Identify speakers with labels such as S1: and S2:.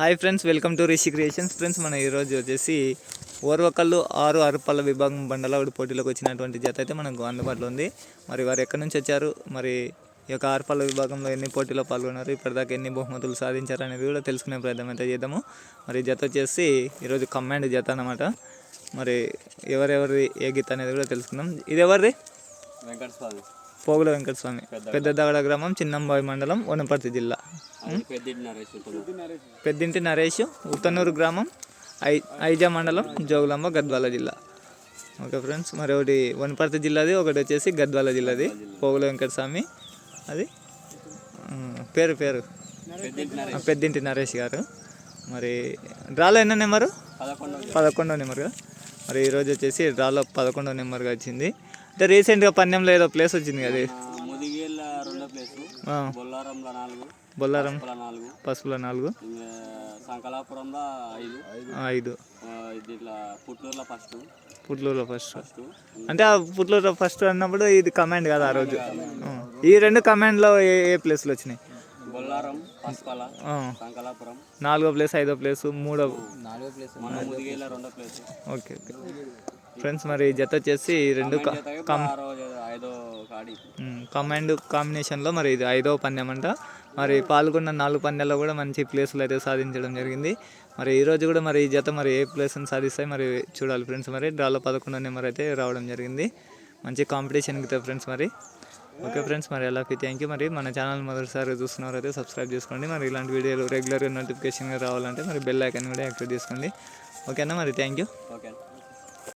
S1: Hi friends welcome to Rishi creations. Friends మన ఈరోజు వచ్చేసి ఓర్వకల్లు ఆరు అరపల్ల విభాగం బండలావుడి పోటీలోకి వచ్చినటువంటి జత అయితే మనకు అందుబాటులో ఉంది. మరి వారు ఎక్కడి నుంచి వచ్చారు? మరి ఈ యొక్క ఆరుపల్ల విభాగంలో ఎన్ని పోటీలో పాల్గొన్నారు? ఇప్పటిదాకా ఎన్ని బహుమతులు సాధించారు అనేది కూడా తెలుసుకునే ప్రయత్నం అయితే చేద్దాము. మరి జత వచ్చేసి ఈరోజు కమాండ్ జత అన్నమాట. మరి ఎవరెవరి ఏ గీత అనేది కూడా తెలుసుకుందాం. ఇది ఎవరిది?
S2: వెంకట స్వామి
S1: పోగుల వెంకటస్వామి. పెద్ద దగడ గ్రామం చిన్నంబాయి మండలం వనపర్తి జిల్లా.
S2: పెద్దింటి నరేష్
S1: ఉత్తనూరు గ్రామం ఐ ఐజా మండలం జోగులాంబ గద్వాల జిల్లా. ఓకే ఫ్రెండ్స్ మరి ఒకటి వనపర్తి జిల్లాది ఒకటి వచ్చేసి గద్వాల జిల్లాది పోగుల వెంకటస్వామి అది పేరు పేరు.
S2: పెద్దింటి నరేష్
S1: గారు. మరి డ్రాలో ఎన్న నెంబరు?
S2: పదకొండవ
S1: నెంబర్ నెంబర్గా. మరి ఈరోజు వచ్చేసి డ్రాలో పదకొండో నెంబర్గా వచ్చింది. అంటే రీసెంట్గా పన్నెంలో ఏదో ప్లేస్ వచ్చింది కదా.
S2: ప్లేసు. బొల్లారంలో నాలుగు
S1: బొల్లారం
S2: నాలుగు.
S1: పసుపుల నాలుగు.
S2: సంకలాపురంలో ఐదు.
S1: ఐదు.
S2: ఇట్లా పుట్లూరులో ఫస్ట్.
S1: పుట్లూరులో ఫస్ట్. అంటే ఆ పుట్లూరు ఫస్ట్ అన్నప్పుడు ఇది కమాండ్ కదా ఆ రోజు. ఈ రెండు కమాండ్లో ఏ ఏ ప్లేస్లు వచ్చినాయి?
S2: బొల్లారం పసుపల
S1: ఆ.
S2: సంకలాపురం.
S1: నాలుగో ప్లేస్ ఐదో ప్లేస్ మూడో
S2: నాలుగో ప్లేస్. మన ముదిగేళ్ళ రెండో ప్లేస్.
S1: Okay okay. ఫ్రెండ్స్ మరి జత వచ్చేసి రెండు
S2: ఐదో
S1: కమాండ్ కాంబినేషన్లో మరి ఇది ఐదో పందెం అంట మరి పాల్గొన్న నాలుగు పందెల్లో కూడా మంచి ప్లేసులు అయితే సాధించడం జరిగింది. మరి ఈ రోజు కూడా మరి ఈ జత మరి ఏ ప్లేస్ని సాధిస్తాయి మరి చూడాలి ఫ్రెండ్స్ మరి. డ్రాలో పదకొండో నెంబర్ అయితే రావడం జరిగింది. మంచి కాంపిటీషన్ అయితే ఫ్రెండ్స్ మరి. ఓకే ఫ్రెండ్స్ మరి అలాగే థ్యాంక్ యూ మరి. మన ఛానల్ మొదటిసారి చూస్తున్నవారైతే సబ్స్క్రైబ్ చేసుకోండి. మరి ఇలాంటి వీడియోలు రెగ్యులర్గా నోటిఫికేషన్గా రావాలంటే మరి బెల్ ఐకాన్ కూడా యాక్టివేట్ చేసుకోండి. ఓకేనా మరి? Thank you.
S2: ఓకే.